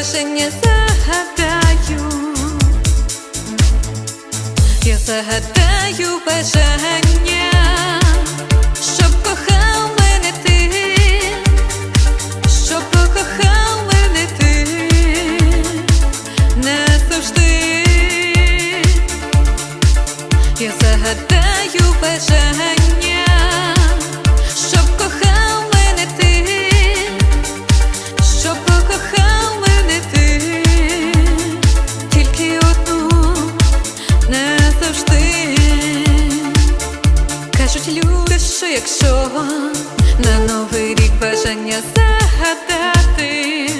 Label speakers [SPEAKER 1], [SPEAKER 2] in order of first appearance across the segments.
[SPEAKER 1] больше не загадаю. Я загадаю бажання Щоб кохав мене ти, Щоб покохав мене ти. Назавжди. Я загадаю бажання. Що якщо на новий рік бажання загадати,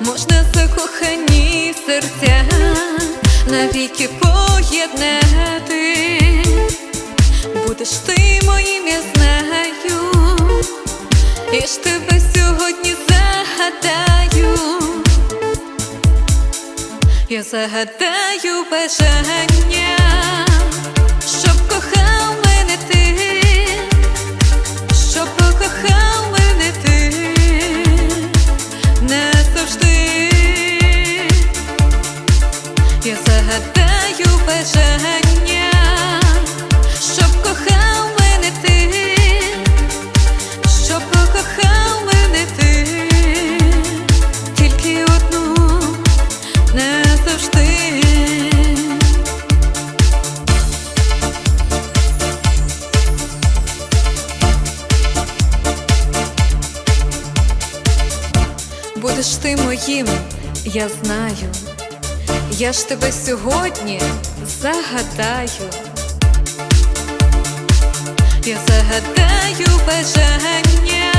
[SPEAKER 1] можна закохані серця навіки поєднати. Будеш ти моїм, я знаю, і ж тебе сьогодні загадаю. Я загадаю бажання, Я загадаю бажання, щоб кохав мене ти, щоб покохав мене ти, тільки одну не завжди. Будеш ти моїм, я знаю. Я ж тебе сьогодні загадаю. Я загадаю бажання,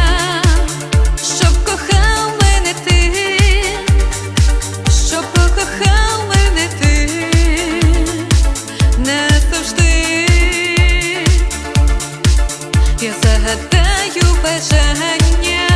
[SPEAKER 1] щоб кохав мене ти, щоб покохав мене ти, не завжди. Я загадаю бажання,